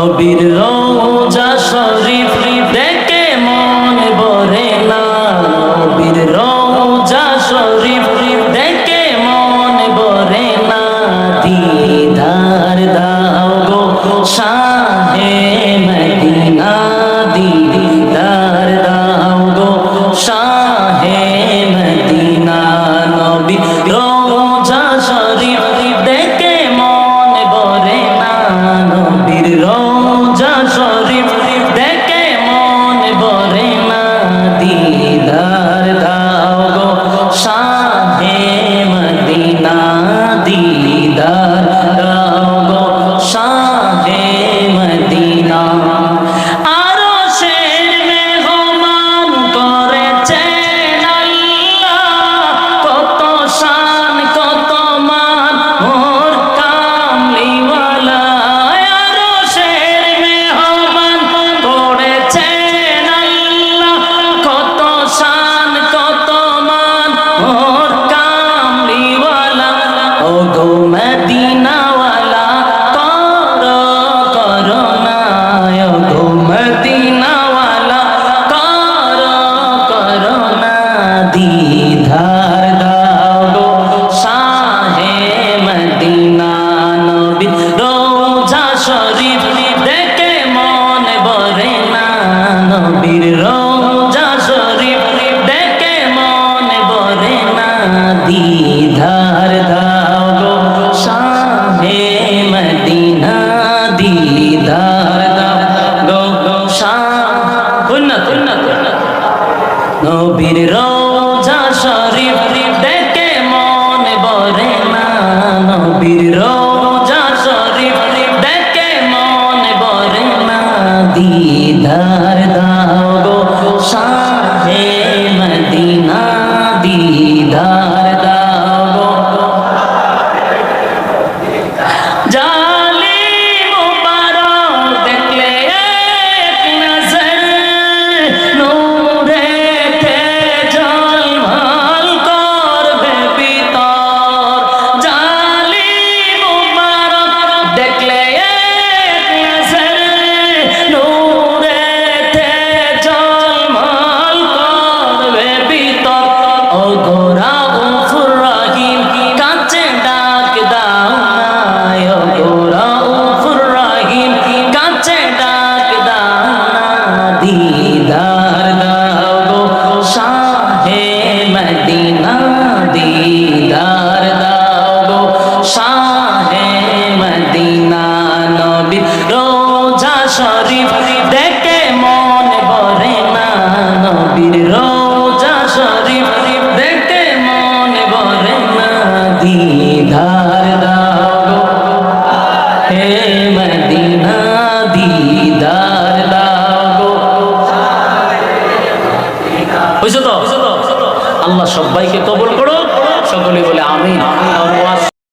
নবীর রোজা শরীফ দেখে মন ভরে না। নবীর রোজা শরীফ দেখে মন ভরে না। দিদার দাও গো গো মদিনাওয়ালা কর করুণা ও গো মদিনাওয়ালা কর করুণা দিধার দাও গো শাহে মদিনা নবী, রোজা শরীফ দেখে মন ভরে না নবীর রোজা। নবীর রোজা শরীফ দেখে মন বরে না। নবীর রোজা শরীফ দেখে মন বরে না। দিদার দাও শরীফ, দেখে মন ভরে না নবীর রোজা শরীফ, দেখে মন ভরে না দিদার দাও গো হে মদিনা দিদার দাও বুঝছ তো? আল্লাহ সবাইকে কবুল করো সকলে বলে আমিন। আমার ওয়াজ